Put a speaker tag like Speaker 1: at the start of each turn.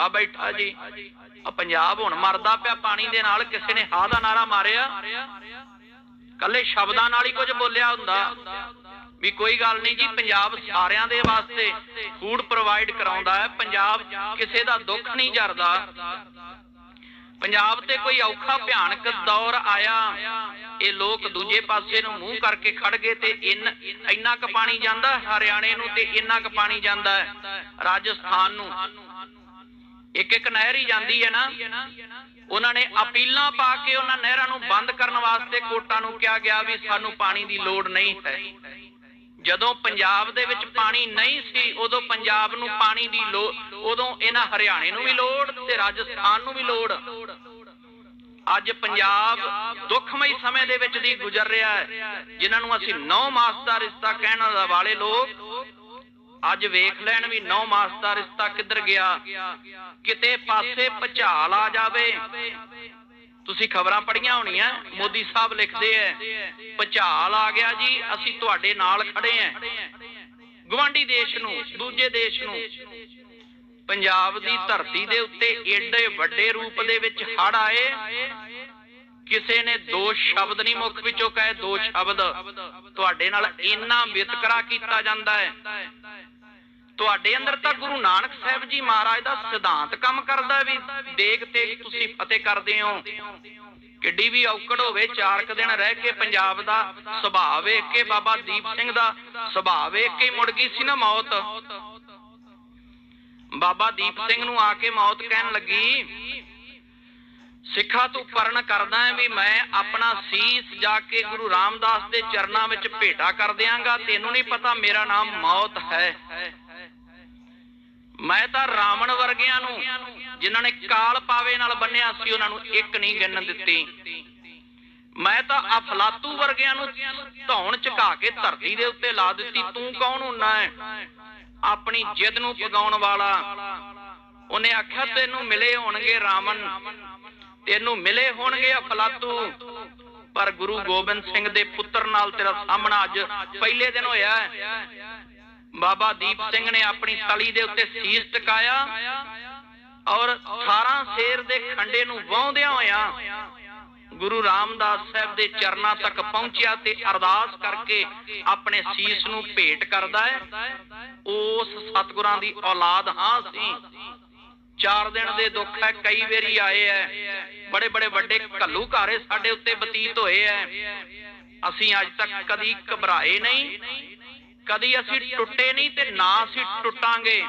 Speaker 1: ਭੁੱਖਾ ਬੈਠਾ ਜੀ। ਆ ਪੰਜਾਬ ਹੁਣ ਮਰਦਾ ਪਿਆ, ਪਾਣੀ ਦੇ ਨਾਲ ਕਿਸੇ ਨੇ ਹਾਂ ਦਾ ਨਾਰਾ ਮਾਰਿਆ। ਕੱਲੇ ਸ਼ਬਦਾਂ ਨਾਲ ਹੀ ਕੁਝ ਬੋਲਿਆ ਹੁੰਦਾ। ਵੀ ਕੋਈ ਗੱਲ ਨਹੀਂ ਜੀ, ਪੰਜਾਬ ਸਾਰਿਆਂ ਦੇ ਵਾਸਤੇ ਫੂਡ ਪ੍ਰੋਵਾਈਡ ਕਰਾਉਂਦਾ ਹੈ। ਪੰਜਾਬ ਕਿਸੇ ਦਾ ਦੁੱਖ ਨਹੀਂ ਜਰਦਾ। ਪੰਜਾਬ ਤੇ ਕੋਈ ਔਖਾ, ਭਿਆਨਕ ਦੌਰ ਆਇਆ। ਇਹ ਲੋਕ ਦੂਜੇ ਪਾਸੇ ਨੂੰ ਮੂੰਹ ਕਰਕੇ ਖੜ ਗਏ ਤੇ ਇੰਨ ਇੰਨਾ ਕੁ ਪਾਣੀ ਜਾਂਦਾ, ਹਰਿਆਣੇ ਨੂੰ ਤੇ ਇੰਨਾ ਕੁ ਪਾਣੀ ਜਾਂਦਾ ਰਾਜਸਥਾਨ ਨੂੰ। ਇੱਕ ਇੱਕ ਨਹਿਰ ਹੀ ਜਾਂਦੀ ਹੈ ਨਾ। ਉਹਨਾਂ ਨੇ ਅਪੀਲਾਂ ਪਾ ਕੇ ਉਹਨਾਂ ਨਹਿਰਾਂ ਨੂੰ ਬੰਦ ਕਰਨ ਵਾਸਤੇ ਕੋਟਾਂ ਨੂੰ ਕਿਹਾ ਗਿਆ ਵੀ ਸਾਨੂੰ ਪਾਣੀ ਦੀ ਲੋੜ ਨਹੀਂ ਹੈ। ਜਦੋਂ ਪੰਜਾਬ ਦੇ ਵਿੱਚ ਪਾਣੀ ਨਹੀਂ ਸੀ, ਉਦੋਂ ਪੰਜਾਬ ਨੂੰ ਪਾਣੀ ਦੀ ਲੋੜ ਉਦੋਂ ਇਹਨਾਂ ਹਰਿਆਣੇ ਨੂੰ ਵੀ ਲੋੜ ਤੇ ਰਾਜਸਥਾਨ ਨੂੰ ਵੀ ਲੋੜ। ਅੱਜ ਪੰਜਾਬ ਦੁੱਖਮਈ ਸਮੇਂ ਦੇ ਵਿੱਚ ਦੀ ਗੁਜ਼ਰ ਰਿਹਾ ਹੈ, ਜਿਨ੍ਹਾਂ ਨੂੰ ਅਸੀਂ ਨੌ ਮਾਸ ਦਾ ਰਿਸ਼ਤਾ ਕਹਿਣ ਵਾਲੇ ਲੋਕ ਅੱਜ ਵੇਖ ਲੈਣ ਵੀ ਨੌ ਮਾਸ ਦਾ ਰਿਸ਼ਤਾ ਕਿੱਧਰ ਗਿਆ। ਕਿਤੇ ਪਾਸੇ ਭਚਾਲ ਆ ਜਾਵੇ। ਤੁਸੀਂ ਖਬਰਾਂ ਪੜੀਆਂ ਹੋਣੀਆਂ, ਮੋਦੀ ਸਾਹਿਬ ਲਿਖਦੇ ਐ, ਭਚਾਲ ਆ ਗਿਆ ਜੀ, ਅਸੀਂ ਤੁਹਾਡੇ ਨਾਲ ਖੜੇ ਐ। ਗਵਾਂਡੀ ਦੇਸ਼ ਨੂੰ, ਦੂਜੇ ਦੇਸ਼ ਨੂੰ। ਪੰਜਾਬ ਦੀ ਧਰਤੀ ਦੇ ਉੱਤੇ ਏਡੇ ਵੱਡੇ ਰੂਪ ਦੇ ਵਿੱਚ ਹੜ ਆਏ। ਕਿਸੇ ਨੇ ਦੋ ਸ਼ਬਦ ਨਹੀਂ ਮੁਖ ਵਿੱਚੋਂ ਕਹੇ, ਦੋ ਸ਼ਬਦ। ਤੁਹਾਡੇ ਨਾਲ ਇੰਨਾ ਵਿਤਕਰਾ ਕੀਤਾ ਜਾਂਦਾ ਹੈ ਤੁਹਾਡੇ ਅੰਦਰ ਤਾਂ ਗੁਰੂ ਨਾਨਕ ਸਾਹਿਬ ਜੀ ਮਹਾਰਾਜ ਦਾ ਸਿਧਾਂਤ ਕੰਮ ਕਰਦਾ ਵੀ, ਦੇਖ ਤੇ ਤੁਸੀਂ ਫਤਿਹ ਕਰਦੇ ਹੋ। ਕਿੱਡੀ ਵੀ ਔਕੜ ਹੋਵੇ, ਚਾਰ ਕੁ ਦਿਨ ਰਹਿ ਕੇ ਪੰਜਾਬ ਦਾ ਸੁਭਾਅ ਵੇਖ ਕੇ ਬਾਬਾ ਦੀਪ ਸਿੰਘ ਦਾ ਸੁਭਾਅ ਵੇਖ ਕੇ ਮੁੜ ਗਈ ਸੀ ਨਾ ਮੌਤ। ਬਾਬਾ ਦੀਪ ਸਿੰਘ ਨੂੰ ਆ ਕੇ ਮੌਤ ਕਹਿਣ ਲੱਗੀ, ਸਿੱਖਾ ਤੂੰ ਪਰਨ ਕਰਦਾ ਹੈ ਵੀ ਮੈਂ ਆਪਣਾ ਸੀਸ ਜਾ ਕੇ ਗੁਰੂ ਰਾਮਦਾਸ ਦੇ ਚਰਨਾਂ ਵਿੱਚ ਭੇਟਾ ਕਰ ਦਿਆਂਗਾ, ਤੈਨੂੰ ਨਹੀਂ ਪਤਾ ਮੇਰਾ ਨਾਮ ਮੌਤ ਹੈ। ਮੈਂ ਤਾਂ ਰਾਵਣ ਵਰਗਿਆਂ ਨੂੰ, ਜਿਨ੍ਹਾਂ ਨੇ ਕਾਲ ਪਾਵੇ ਨਾਲ ਬੰਨਿਆ ਸੀ, ਉਹਨਾਂ ਨੂੰ ਇੱਕ ਨਹੀਂ ਗਿਣਨ ਦਿੱਤੀ। ਮੈਂ ਤਾਂ ਅਫਲਾਤੂ ਵਰਗਿਆਂ ਨੂੰ ਧੌਣ ਝੁਕਾ ਕੇ ਧਰਤੀ ਦੇ ਉੱਤੇ ਲਾ ਦਿੱਤੀ। ਤੂੰ ਕੌਣ ਹੁੰਨਾ ਹੈ? ਆਪਣੀ ਜਿੱਦ ਨੂੰ ਪਗਾਉਣ ਵਾਲਾ। ਉਹਨੇ ਆਖਿਆ, ਤੈਨੂੰ ਮਿਲੇ ਹੋਣਗੇ ਰਾਵਣ। ਤੈਨੂੰ ਮਿਲੇ ਹੋਣਗੇ ਅਫਲਾਤੂ। ਪਰ ਗੁਰੂ ਗੋਬਿੰਦ ਸਿੰਘ ਦੇ ਪੁੱਤਰ ਨਾਲ ਤੇਰਾ ਸਾਹਮਣਾ ਅੱਜ ਪਹਿਲੇ ਦਿਨ ਹੋਇਆ ਹੈ। ਬਾਬਾ ਦੀਪ ਸਿੰਘ ਨੇ ਆਪਣੀ ਤਲੀ ਦੇ ਉੱਤੇ ਸੀਸ ਟਿਕਾਇਆ ਔਰ 18 ਸ਼ੇਰ ਦੇ ਖੰਡੇ ਨੂੰ ਵਾਹੁੰਦਿਆਂ ਹੋਇਆਂ ਗੁਰੂ ਰਾਮਦਾਸ ਸਾਹਿਬ ਦੇ ਚਰਨਾਂ ਤੱਕ ਪਹੁੰਚਿਆ ਤੇ ਅਰਦਾਸ ਕਰਕੇ ਆਪਣੇ ਸੀਸ ਨੂੰ ਭੇਟ ਕਰਦਾ ਹੈ। ਉਸ ਸਤਿਗੁਰਾਂ ਦੀ ਔਲਾਦ ਹਾਂ ਸੀ ਚਾਰ ਦਿਨ ਦੇ ਦੁੱਖ ਹੈ, ਕਈ ਵਾਰੀ ਆਏ ਐ ਬੜੇ ਬੜੇ ਵੱਡੇ ਘੱਲੂ ਘਾਰੇ ਸਾਡੇ ਉੱਤੇ ਬਤੀਤ ਹੋਏ ਐ ਅਸੀਂ ਅੱਜ ਤੱਕ ਕਦੀ ਘਬਰਾਏ ਨਹੀਂ। ਕਦੀ ਅਸੀਂ ਟੁੱਟੇ ਨਹੀਂ ਤੇ ਨਾ ਅਸੀਂ ਟੁੱਟਾਂਗੇ।